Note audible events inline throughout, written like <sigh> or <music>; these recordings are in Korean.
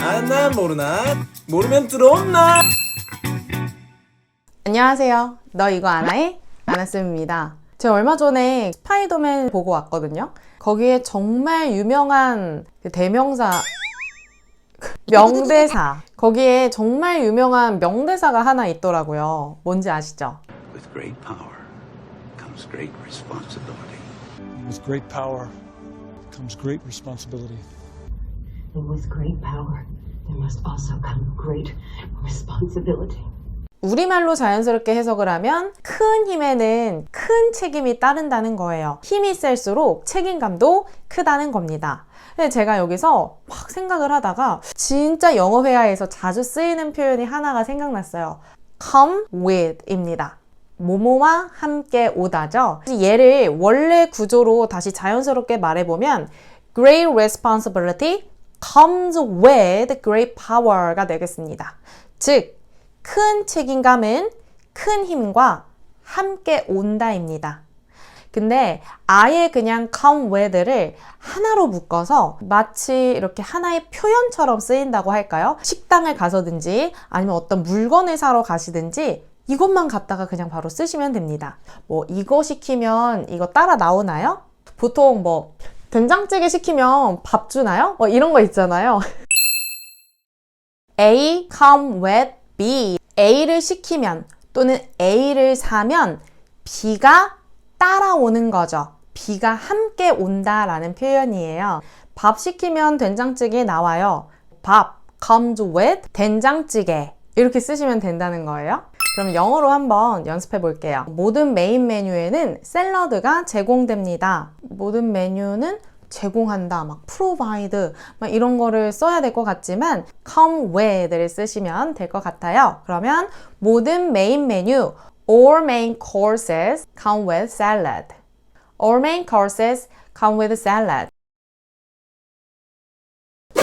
아나 모르나 모르면 들어온나 안녕하세요. 너 이거 아나의 아나쌤입니다. 제가 얼마 전에 스파이더맨 보고 왔거든요. 거기에 정말 유명한 그 대명사, 명대사. 거기에 정말 유명한 명대사가 하나 있더라고요. 뭔지 아시죠? With great power comes great responsibility. With great power comes great responsibility. 우리말로 자연스럽게 해석을 하면 큰 힘에는 큰 책임이 따른다는 거예요. 힘이 셀수록 책임감도 크다는 겁니다. 근데 제가 여기서 막 생각을 하다가 진짜 영어 회화에서 자주 쓰이는 표현이 하나가 생각났어요. come with 입니다. 뭐뭐와 함께 오다죠. 얘를 원래 구조로 다시 자연스럽게 말해보면 great responsibility comes with great power가 되겠습니다. 즉, 큰 책임감은 큰 힘과 함께 온다입니다. 근데 아예 그냥 come with를 하나로 묶어서 마치 이렇게 하나의 표현처럼 쓰인다고 할까요? 식당을 가서든지 아니면 어떤 물건을 사러 가시든지 이것만 갖다가 그냥 바로 쓰시면 됩니다. 뭐 이거 시키면 이거 따라 나오나요? 보통 뭐 된장찌개 시키면 밥 주나요? 뭐 이런 거 있잖아요. <laughs> A come with B. A를 시키면 또는 A를 사면 B가 따라오는 거죠. B가 함께 온다라는 표현이에요. 밥 시키면 된장찌개 나와요. 밥 comes with 된장찌개. 이렇게 쓰시면 된다는 거예요. 그럼 영어로 한번 연습해 볼게요. 모든 메인 메뉴에는 샐러드가 제공됩니다. 모든 메뉴는 제공한다, 막 provide, 막 이런 거를 써야 될 것 같지만 come with를 쓰시면 될 것 같아요. 그러면 모든 메인 메뉴 all main courses come with salad. all main courses come with salad.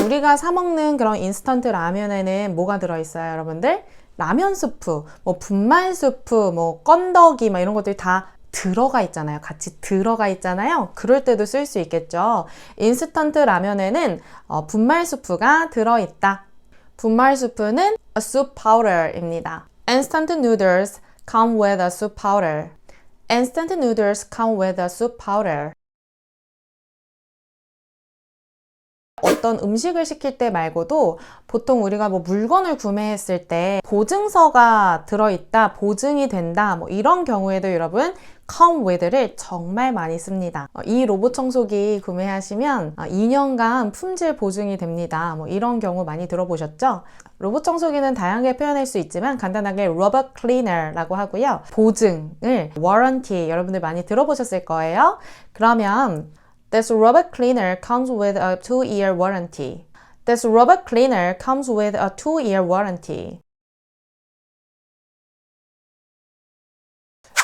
우리가 사 먹는 그런 인스턴트 라면에는 뭐가 들어있어요, 여러분들? 라면 수프, 뭐 분말 수프, 뭐 건더기, 막 이런 것들이 다 들어가 있잖아요. 같이 들어가 있잖아요. 그럴 때도 쓸 수 있겠죠. 인스턴트 라면에는 어, 분말 수프가 들어있다. 분말 수프는 a soup powder입니다. Instant noodles come with a soup powder. Instant noodles come with a soup powder. 어떤 음식을 시킬 때 말고도 보통 우리가 뭐 물건을 구매했을 때 보증서가 들어있다, 보증이 된다, 뭐 이런 경우에도 여러분 come with를 정말 많이 씁니다. 어, 이 로봇 청소기 구매하시면 2년간 품질 보증이 됩니다. 뭐 이런 경우 많이 들어보셨죠? 로봇 청소기는 다양하게 표현할 수 있지만 간단하게 robot cleaner라고 하고요. 보증을 warranty 여러분들 많이 들어보셨을 거예요. 그러면 This robot cleaner comes with a two-year warranty. This robot cleaner comes with a two-year warranty.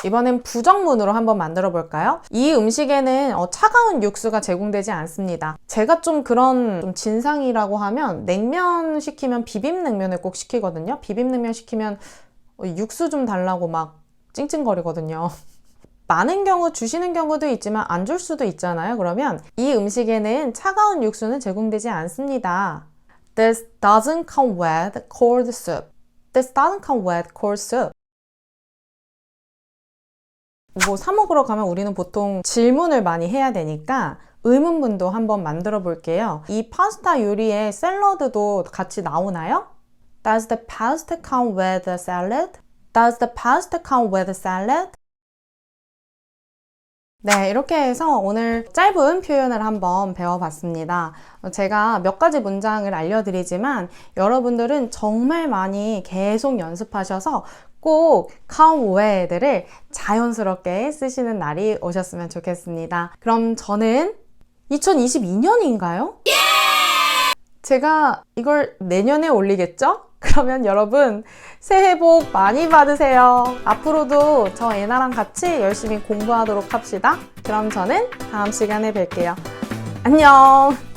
이번엔 부정문으로 한번 만들어 볼까요? 이 음식에는 어, 차가운 육수가 제공되지 않습니다. 제가 좀 그런 좀 진상이라고 하면 냉면 시키면 비빔냉면을 꼭 시키거든요. 비빔냉면 시키면 어, 육수 좀 달라고 막 찡찡거리거든요. <laughs> 많은 경우 주시는 경우도 있지만 안 줄 수도 있잖아요. 그러면 이 음식에는 차가운 육수는 제공되지 않습니다. This doesn't come with cold soup. This doesn't come with cold soup. 뭐 사 먹으러 가면 우리는 보통 질문을 많이 해야 되니까 의문문도 한번 만들어 볼게요. 이 파스타 요리에 샐러드도 같이 나오나요? Does the pasta come with a salad? Does the pasta come with a salad? 네, 이렇게 해서 오늘 짧은 표현을 한번 배워봤습니다. 어, 제가 몇 가지 문장을 알려드리지만 여러분들은 정말 많이 계속 연습하셔서 꼭 with를 자연스럽게 쓰시는 날이 오셨으면 좋겠습니다. 그럼 저는 2022년인가요? 제가 이걸 내년에 올리겠죠? 그러면 여러분 새해 복 많이 받으세요. 앞으로도 저 애나랑 같이 열심히 공부하도록 합시다. 그럼 저는 다음 시간에 뵐게요. 안녕!